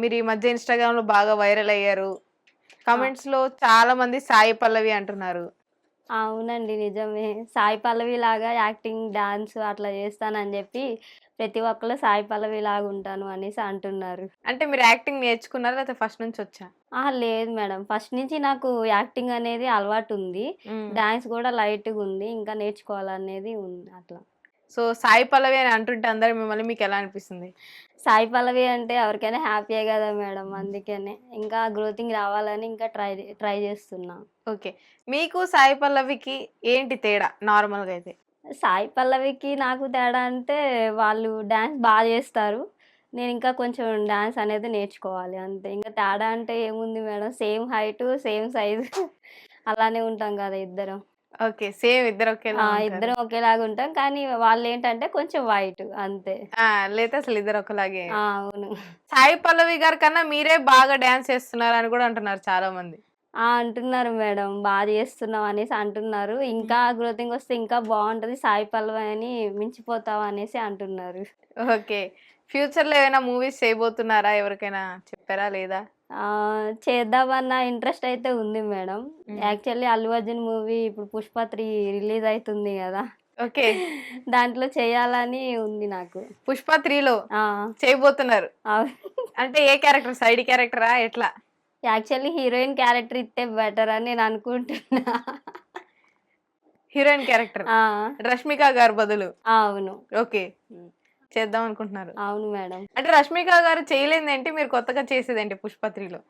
మీరు ఈ మధ్య ఇన్స్టాగ్రామ్లో బాగా వైరల్ అయ్యారు. కమెంట్స్లో చాలా మంది సాయి పల్లవి అంటున్నారు. అవునండి నిజమే. సాయి పల్లవి లాగా యాక్టింగ్ డాన్స్ అట్లా చేస్తానని చెప్పి ప్రతి ఒక్కరు సాయి పల్లవి లాగా ఉంటాను అనేసి అంటున్నారు. అంటే మీరు యాక్టింగ్ నేర్చుకున్నారా? లేకపోతే ఫస్ట్ నుంచి వచ్చా? ఆ లేదు మేడం. ఫస్ట్ నుంచి నాకు యాక్టింగ్ అనేది అలవాటు ఉంది. డాన్స్ కూడా లైట్గా ఉంది. ఇంకా నేర్చుకోవాలనేది ఉంది అట్లా. సో సాయి పల్లవి అని అంటుంటే అందరు మిమ్మల్ని మీకు ఎలా అనిపిస్తుంది? సాయి పల్లవి అంటే ఎవరికైనా హ్యాపీయే కదా మేడం అందుకనే. ఇంకా గ్రోతింగ్ రావాలని ఇంకా ట్రై ట్రై చేస్తున్నా. ఓకే. మీకు సాయి పల్లవికి ఏంటి తేడా నార్మల్గా అయితే? సాయి పల్లవికి నాకు తేడా అంటే వాళ్ళు డ్యాన్స్ బాగా చేస్తారు. నేను ఇంకా కొంచెం డ్యాన్స్ అనేది నేర్చుకోవాలి అంతే. ఇంకా తేడా అంటే ఏముంది madam? Same height same size. అలానే ఉంటాం కదా ఇద్దరం. ఓకే సేమ్ ఇద్దరు ఒకేలా ఆ, ఉంటారు. ఇద్దరం ఒకేలాగా ఉంటాం. కానీ వాళ్ళు ఏంటంటే కొంచెం వైట్ అంతే. ఆ, లేదా అసలు ఇద్దరు ఒకలాగే. ఆ, అవును. సాయి పల్లవి గారి కన్నా మీరే బాగా డాన్స్ చేస్తున్నారు అని కూడా అంటున్నారు చాలా మంది ఆ, అంటున్నారు మేడం. బాగా చేస్తున్నావు అనేసి అంటున్నారు. ఇంకా గ్రోతింగ్ వస్తే ఇంకా బాగుంటది సాయి పల్లవి అని మించిపోతావు అనేసి అంటున్నారు. ఓకే. ఫ్యూచర్లో ఏమైనా మూవీస్ చేయబోతున్నారా? ఎవరికైనా చెప్పారా లేదా? చేద్దామన్న ఇంట్రెస్ట్ అయితే ఉంది madam. Actually Allu Arjun movie ఇప్పుడు పుష్ప త్రీ రిలీజ్ అవుతుంది కదా. ఓకే. దాంట్లో చేయాలని ఉంది నాకు. పుష్ప త్రీలో చేయబోతున్నారు. అంటే ఏ క్యారెక్టర్? సైడ్ క్యారెక్టరా? ఎట్లా? యాక్చువల్లీ హీరోయిన్ క్యారెక్టర్ ఇస్తే బెటర్ అని నేను అనుకుంటున్నా. Heroine character? రష్మిక గారు బదులు. అవును. ఓకే. చేద్దాం అనుకుంటున్నారు. అవును మేడం. అంటే రష్మిక గారు చేయలేంది ఏంటి? మీరు కొత్తగా చేసేది ఏంటి పుష్ప త్రీలో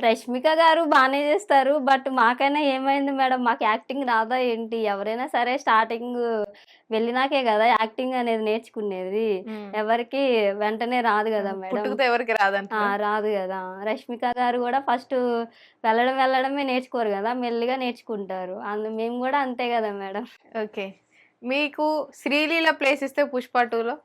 రష్మిక గారు బాగానే చేస్తారు బట్ మాకైనా ఏమైంది మేడం? మాకు యాక్టింగ్ రాదా ఏంటి? ఎవరైనా సరే స్టార్టింగ్ వెళ్ళినాకే కదా యాక్టింగ్ అనేది నేర్చుకునేది. ఎవరికి వెంటనే రాదు కదా మేడం. ఎవరికి రాదంట రాదు కదా. రష్మిక గారు కూడా ఫస్ట్ వెళ్ళడం వెళ్ళడమే నేర్చుకోరు కదా మెల్లిగా నేర్చుకుంటారు. అందు మేము కూడా అంతే కదా మేడం. ఓకే. మీకు శ్రీలీల ప్లేస్ ఇస్తే పుష్ప టూలో?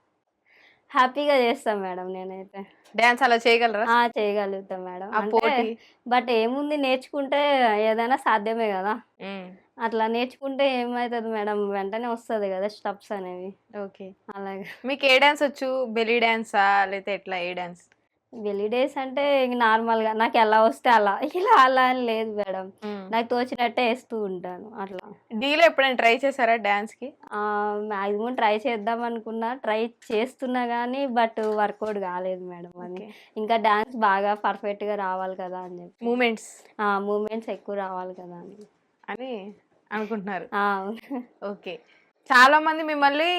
హ్యాపీగా చేస్తాం మేడం నేనైతే. డాన్స్ అలా చేయగలరా? ఆ చేయగలుగుతాం మేడం. ఆ అంటే పోటీ. బట్ ఏముంది నేర్చుకుంటే ఏదైనా సాధ్యమే కదా. ఉమ్, అట్లా నేర్చుకుంటే ఏమవుతుంది మేడం? వెంటనే వస్తుంది కదా స్టెప్స్ అనేవి. ఓకే. అలాగే. మీకు ఏ డాన్స్ వచ్చు? బెలీ డాన్సా? లేకపోతే ఎట్లా? ఏ డాన్స్? వెలి డేస్ అంటే ఇంక నార్మల్గా నాకు ఎలా వస్తే అలా. ఇలా అలా అని లేదు మేడం. నాకు తోచినట్టే వేస్తూ ఉంటాను అట్లా. డీలో ఎప్పుడైనా ట్రై చేశారా డాన్స్కి మ్యాక్సిమం ట్రై చేద్దాం అనుకున్నా. ట్రై చేస్తున్నా కానీ బట్ వర్కౌట్ కాలేదు మేడం అది. ఇంకా డాన్స్ బాగా పర్ఫెక్ట్గా రావాలి కదా అని చెప్పి. మూమెంట్స్? మూమెంట్స్ ఎక్కువ రావాలి కదా అని. అని అనుకుంటున్నారు. ఓకే. చాలా మంది మిమ్మల్ని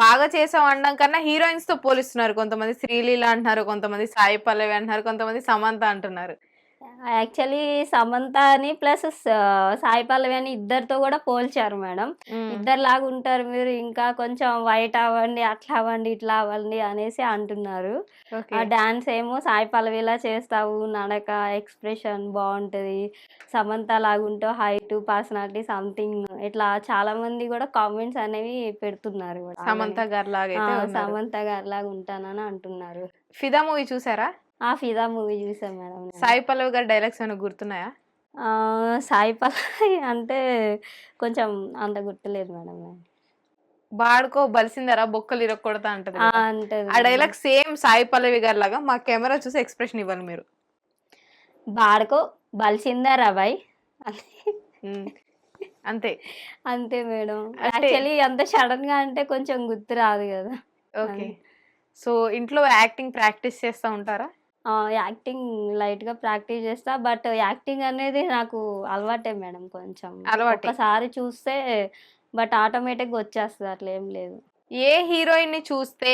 బాగా చేసాం అనడం కన్నా హీరోయిన్స్తో పోలిస్తున్నారు. కొంతమంది శ్రీలీల అంటున్నారు కొంతమంది సాయి పల్లవి అంటున్నారు కొంతమంది సమంత అంటున్నారు. యాక్చువల్లీ సమంత అని ప్లస్ సాయి పల్లవి అని ఇద్దరితో కూడా పోల్చారు మేడం. ఇద్దరు లాగా ఉంటారు మీరు ఇంకా కొంచెం వైట్ అవ్వండి అట్లా అవ్వండి ఇట్లా అవ్వండి అనేసి అంటున్నారు. ఆ డాన్స్ ఏమో సాయి పల్లవిలా చేస్తావు నడక ఎక్స్ప్రెషన్ బాగుంటది సమంత లాగుంటావు హైట్ పర్సనాలిటీ సంథింగ్ ఇట్లా చాలా మంది కూడా కామెంట్స్ అనేవి పెడుతున్నారు. సమంత గారు ఉన్నారు. సమంత గారి లాగా ఉంటానని అంటున్నారు. ఫిదా మూవీ చూసారా? ఆ ఫిదా మూవీ చూసాం మేడం. సాయి పల్లవి గారి డైలాగ్స్ ఏమైనా గుర్తున్నాయా? సాయి పల్లవి అంటే కొంచెం అంత గుర్తులేదు మేడం బాడుకో బలిసిందరా బొక్కలు ఇరగొడతా అంటది. అంటది ఆ డైలాగ్ సేమ్ సాయి పల్లవి గారి లాగా మా కెమెరా చూసి ఎక్స్ప్రెషన్ ఇవ్వాలి మీరు. బాడుకో బలిసిందా రాబాయ్ ఉమ్, అంతే. అంతే మేడం. అంటే- యాక్చువల్లీ అంత సడన్గా అంటే కొంచెం గుర్తు రాదు కదా. ఓకే. సో ఇంట్లో యాక్టింగ్ ప్రాక్టీస్ చేస్తూ ఉంటారా? యాక్టింగ్ లైట్గా ప్రాక్టీస్ చేస్తా. బట్ యాక్టింగ్ అనేది నాకు అలవాటే మేడం కొంచెం. అలవాటే. ఒకసారి చూస్తే బట్ ఆటోమేటిక్ వచ్చేస్తుంది. అట్లా ఏం లేదు. ఏ హీరోయిన్ని చూస్తే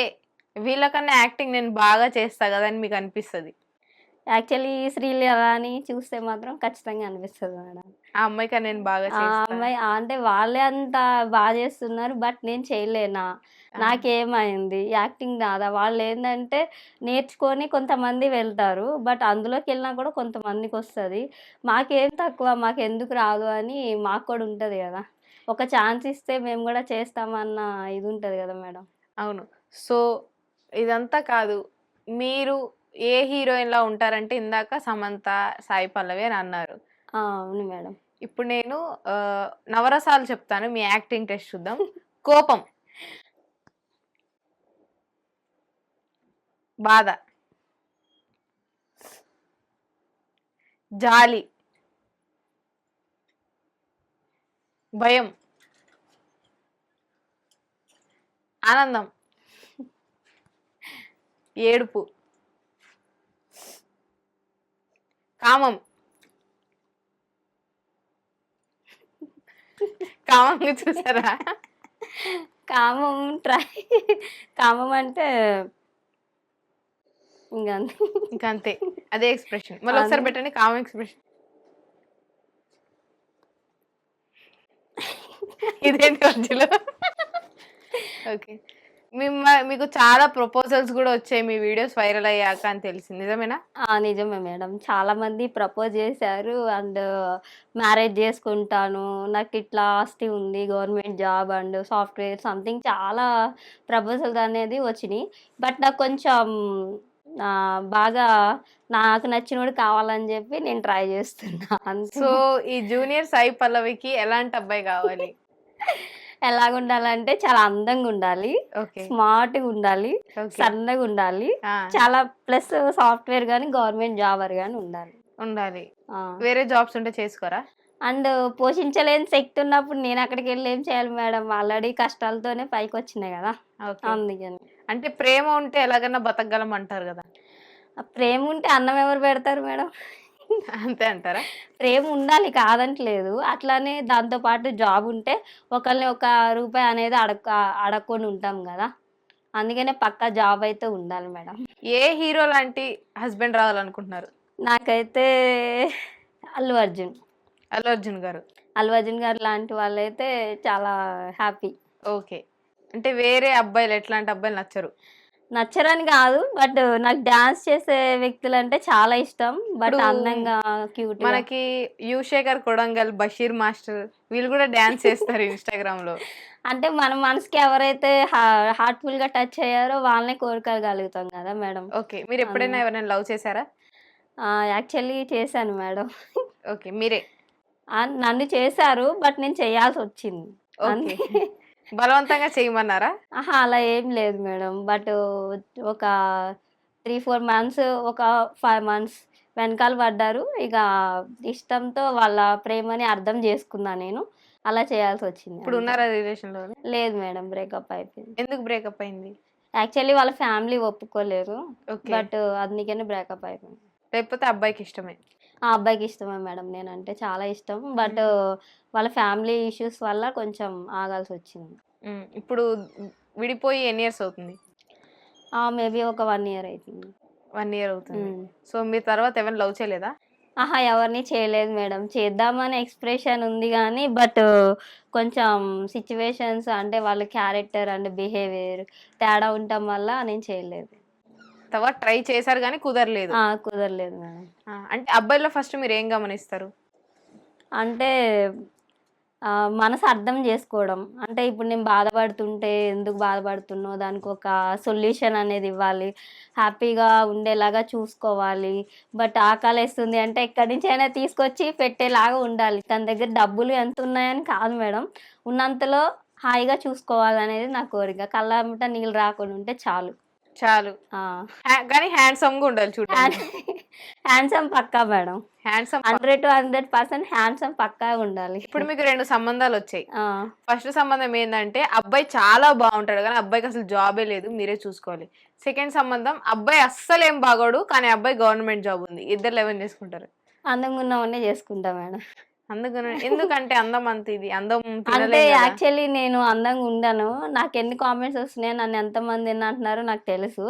వీళ్ళకన్నా యాక్టింగ్ నేను బాగా చేస్తా కదా అని మీకు అనిపిస్తుంది? యాక్చువల్లీ శ్రీలీల అని చూస్తే మాత్రం ఖచ్చితంగా అనిపిస్తుంది మేడం. ఆ అమ్మాయికి నేను బాగా ఆ అమ్మాయి అంటే వాళ్ళే అంత బాగా చేస్తున్నారు బట్ నేను చేయలేనా? నాకేమైంది? యాక్టింగ్ రాదా వాళ్ళు ఏంటంటే నేర్చుకొని కొంతమంది వెళ్తారు బట్ అందులోకి వెళ్ళినా కూడా కొంతమందికి వస్తుంది. మాకేం తక్కువ మాకు ఎందుకు రాదు అని మాకు కూడా ఉంటుంది కదా. ఒక ఛాన్స్ ఇస్తే మేము కూడా చేస్తామన్న ఇది ఉంటుంది కదా మేడం. అవును. సో ఇదంతా కాదు. మీరు ఏ హీరోయిన్ లా ఉంటారంటే ఇందాక సమంత సాయి పల్లవి అని అన్నారు. అవును మేడం. ఇప్పుడు నేను ఆ, నవరసాలు చెప్తాను మీ యాక్టింగ్ టెస్ట్ చూద్దాం. కోపం. బాధ. జాలి. భయం. ఆనందం. ఏడుపు. కామం. కామం చూసారా? కామం ట్రై కామం అంటే ఇంకా అంతే. ఇంకా అంతే అదే ఎక్స్ప్రెషన్. మళ్ళీ ఒకసారి. పెట్టండి కామం ఎక్స్ప్రెషన్. ఇదేంటి మధ్యలో? ఓకే. మీకు చాలా ప్రపోజల్స్ కూడా వచ్చాయి మీ వీడియోస్ వైరల్ అయ్యాక అని తెలిసింది. నిజమేనా? నిజమే మేడం. చాలా మంది ప్రపోజ్ చేశారు అండ్ మ్యారేజ్ చేసుకుంటాను నాకు ఇట్లా ఆస్తి ఉంది government job and software something చాలా ప్రపోజల్స్ అనేది వచ్చినాయి. బట్ నాకు కొంచెం బాగా నాకు నచ్చినోడు కావాలని చెప్పి నేను ట్రై చేస్తున్నా. అంతే సో ఈ జూనియర్ సాయి పల్లవికి ఎలాంటి అబ్బాయి కావాలి? ఎలాగ ఉండాలంటే చాలా అందంగా ఉండాలి ఓకే. స్మార్ట్గా ఉండాలి సన్నగా ఉండాలి చాలా ప్లస్ సాఫ్ట్వేర్ కానీ గవర్నమెంట్ జాబర్ కానీ ఉండాలి. ఉండాలి. వేరే జాబ్స్ ఉంటే చేసుకోరా? అండ్ పోషించలేని శక్తి ఉన్నప్పుడు నేను అక్కడికి వెళ్ళి ఏం చేయాలి మేడం? ఆల్రెడీ కష్టాలతోనే పైకి వచ్చినాయి కదా అందుకని. అంటే ప్రేమ ఉంటే ఎలాగన్నా బతకగలం అంటారు కదా ప్రేమ ఉంటే అన్నం ఎవరు పెడతారు మేడం? అంతే అంటారా? ప్రేమ ఉండాలి కాదంటలేదు. అట్లానే దాంతో పాటు జాబ్ ఉంటే ఒకరిని ఒక రూపాయి అనేది అడగ అడగకుండా ఉంటాం కదా. అందుకనే పక్కా జాబ్ అయితే ఉండాలి మేడం. ఏ హీరో లాంటి హస్బెండ్ రావాలనుకుంటున్నారు? నాకైతే అల్లు అర్జున్. అల్లు అర్జున్ గారు. అల్లు అర్జున్ గారు లాంటి వాళ్ళైతే చాలా హ్యాపీ. ఓకే. అంటే వేరే అబ్బాయిలు ఎట్లాంటి అబ్బాయిలు నచ్చరు? నచ్చరని కాదు బట్ నాకు డాన్స్ చేసే వ్యక్తులు అంటే చాలా ఇష్టం. బట్ అందంగా క్యూట్ మనకి యుశేఖర్ కొడంగల్ బషీర్ మాస్టర్ వీళ్ళు కూడా డాన్స్ చేస్తారు ఇన్స్టాగ్రామ్లో అంటే మన మనసుకి ఎవరైతే హార్ట్ఫుల్గా టచ్ అయ్యారో వాళ్ళనే కోరుకోగలుగుతాం కదా మేడం. ఓకే మీరు ఎప్పుడైనా ఎవరైనా లవ్ చేశారా? యాక్చువల్లీ చేశాను మేడం. ఓకే మీరే? నన్ను చేశారు బట్ నేను చేయాల్సి వచ్చింది ఓకే. బలవంతంగా చేయమన్నారా? ఆహా అలా ఏం లేదు మేడం. బట్ ఒక త్రీ ఫోర్ మంత్స్ ఒక ఫైవ్ మంత్స్ వెనకాల పడ్డారు. ఇక ఇష్టంతో వాళ్ళ ప్రేమని అర్థం చేసుకున్నా నేను. అలా చేయాల్సి వచ్చింది. ఇప్పుడు. ఉన్నారా రిలేషన్లో లేదు మేడం బ్రేకప్ అయిపోయింది. ఎందుకు బ్రేకప్ అయింది? యాక్చువల్లీ వాళ్ళ ఫ్యామిలీ ఒప్పుకోలేరు బట్ అందుకనే బ్రేకప్ అయిపోయింది. లేకపోతే అబ్బాయికి ఇష్టమే? ఆ అబ్బాయికి ఇష్టమే మేడం నేనంటే చాలా ఇష్టం. బట్ వాళ్ళ ఫ్యామిలీ ఇష్యూస్ వల్ల కొంచెం ఆగాల్సి వచ్చింది. ఇప్పుడు విడిపోయి ఎన్ని ఇయర్స్ అవుతుంది? మేబీ ఒక వన్ ఇయర్ అవుతుంది. వన్ ఇయర్ అవుతుంది. సో మీ తర్వాత ఎవరైనా లవ్ చేయలేదా? ఆహా ఎవరిని చేయలేదు మేడం. చేద్దామని ఎక్స్ప్రెషన్ ఉంది కానీ బట్ కొంచెం సిచ్యువేషన్స్ అంటే వాళ్ళ క్యారెక్టర్ అండ్ బిహేవియర్ తేడా ఉండటం వల్ల నేను చేయలేదు. తర్వాత ట్రై చేశారు కానీ కుదరలేదు. ఆ, కుదరలేదు మేడం. ఆ, అంటే అబ్బాయిలో ఫస్ట్ మీరు ఏం గమనిస్తారు? అంటే ఆ, మనసు అర్థం చేసుకోవడం. అంటే ఇప్పుడు నేను బాధపడుతుంటే ఎందుకు బాధపడుతున్నావు? దానికి ఒక సొల్యూషన్ అనేది ఇవ్వాలి. హ్యాపీగా ఉండేలాగా చూసుకోవాలి. బట్ ఆకలేస్తుంది అంటే ఎక్కడి నుంచి అయినా తీసుకొచ్చి పెట్టేలాగా ఉండాలి. తన దగ్గర డబ్బులు ఎంత ఉన్నాయని కాదు మేడం. ఉన్నంతలో హాయిగా చూసుకోవాలనేది నా కోరిక. కళ్ళ నీళ్ళు రాకుండా ఉంటే చాలు. చాలు. కానీ హ్యాండ్సమ్గా ఉండాలి చూడండి handsome Pakka madam. Handsome hundred to hundred percent handsome పక్కా ఉండాలి. ఇప్పుడు మీకు రెండు సంబంధాలు వచ్చాయి. ఫస్ట్ సంబంధం ఏంటంటే అబ్బాయి చాలా బాగుంటాడు కానీ అబ్బాయికి అసలు జాబే లేదు మీరే చూసుకోవాలి. సెకండ్ సంబంధం అబ్బాయి అస్సలు ఏం బాగోడు కానీ అబ్బాయి గవర్నమెంట్ జాబ్ ఉంది. ఇద్దరు లెవెన్ చేసుకుంటారు. అందంగా ఉన్నవన్నీ చేసుకుంటా మేడం. అందుకని ఎందుకంటే అందం అంత ఇది అందం అంటే. యాక్చువల్లీ నేను అందంగా ఉండను. నాకు ఎన్ని కామెంట్స్ వస్తున్నాయో నన్ను ఎంతమంది అంటున్నారో నాకు తెలుసు.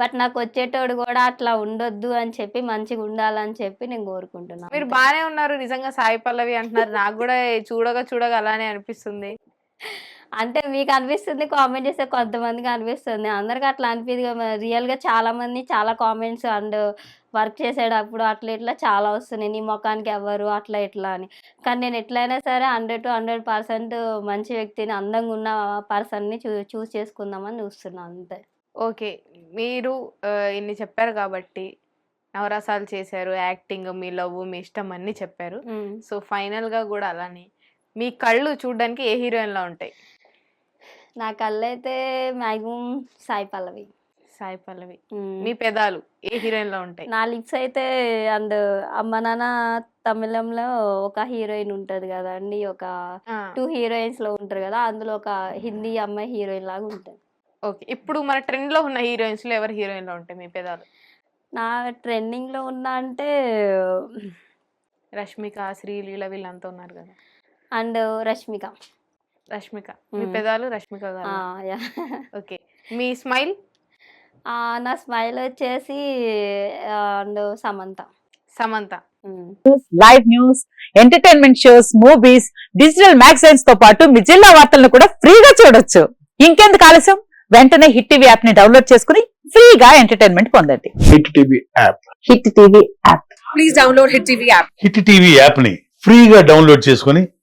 బట్ నాకు వచ్చేటోడు కూడా అట్లా ఉండొద్దు అని చెప్పి మంచిగా ఉండాలని చెప్పి నేను కోరుకుంటున్నాను. మీరు బానే ఉన్నారు. నిజంగా సాయి పల్లవి అంటున్నారు. నాకు కూడా చూడగా చూడగా అలానే అనిపిస్తుంది. అంటే మీకు అనిపిస్తుంది కామెంట్ చేస్తే కొంతమందికి అనిపిస్తుంది. అందరికి అట్లా అనిపిస్తుంది రియల్గా చాలా మంది చాలా కామెంట్స్ అండ్ వర్క్ చేసేటప్పుడు అట్లా ఇట్లా చాలా వస్తున్నాయి. నీ ముఖానికి ఎవరు అట్లా ఇట్లా అని. కానీ నేను ఎట్లయినా సరే హండ్రెడ్ టు హండ్రెడ్ పర్సెంట్ మంచి వ్యక్తిని అందంగా ఉన్న పర్సన్ని చూ చూస్ చేసుకుందామని చూస్తున్నాను అంతే. ఓకే మీరు ఇన్ని చెప్పారు కాబట్టి నవరసాలు చేశారు యాక్టింగ్ మీ లవ్ మీ ఇష్టం అన్ని చెప్పారు. సో ఫైనల్గా కూడా అలానే మీ కళ్ళు చూడడానికి ఏ హీరోయిన్ లా ఉంటాయి? నా కళ్ళు అయితే మ్యాక్సిమం సాయి పల్లవి. సాయి పల్లవి. మీ పెదాలు ఏ హీరోయిన్లో ఉంటాయి? నా లిప్స్ అయితే అండ్ అమ్మ నాన్న తమిళంలో ఒక హీరోయిన్ ఉంటది కదా అండి ఒక టూ హీరోయిన్స్లో ఉంటారు కదా అందులో ఒక హిందీ అమ్మాయి హీరోయిన్ లాగా ఉంటుంది. ఓకే. ఇప్పుడు మన ట్రెండ్లో ఉన్న హీరోయిన్స్లో ఎవరు హీరోయిన్లో ఉంటాయి మీ పెదాలు? నా ట్రెండింగ్లో ఉన్న అంటే రష్మిక శ్రీలీల వీళ్ళంతా ఉన్నారు కదా. అండ్ రష్మిక. రష్మిక. మీ. పెదాలు రష్మిక ఆ, గారు. యా. ఓకే. మీ స్మైల్? ఆ, నా స్మైల్ వచ్చేసి and Samantha. Samantha. Live news entertainment shows movies digital మ్యాగజైన్స్తో పాటు మీ జిల్లా వార్తలను కూడా ఫ్రీగా చూడొచ్చు. ఇంకెందుకు ఆలస్యం? వెంటనే హిట్ టీవీ యాప్ని డౌన్లోడ్ చేసుకుని ఫ్రీగా ఎంటర్టైన్మెంట్ పొందండి. Hit TV app. Hit TV app. Hit TV యాప్ని ఫ్రీగా డౌన్లోడ్ చేసుకొని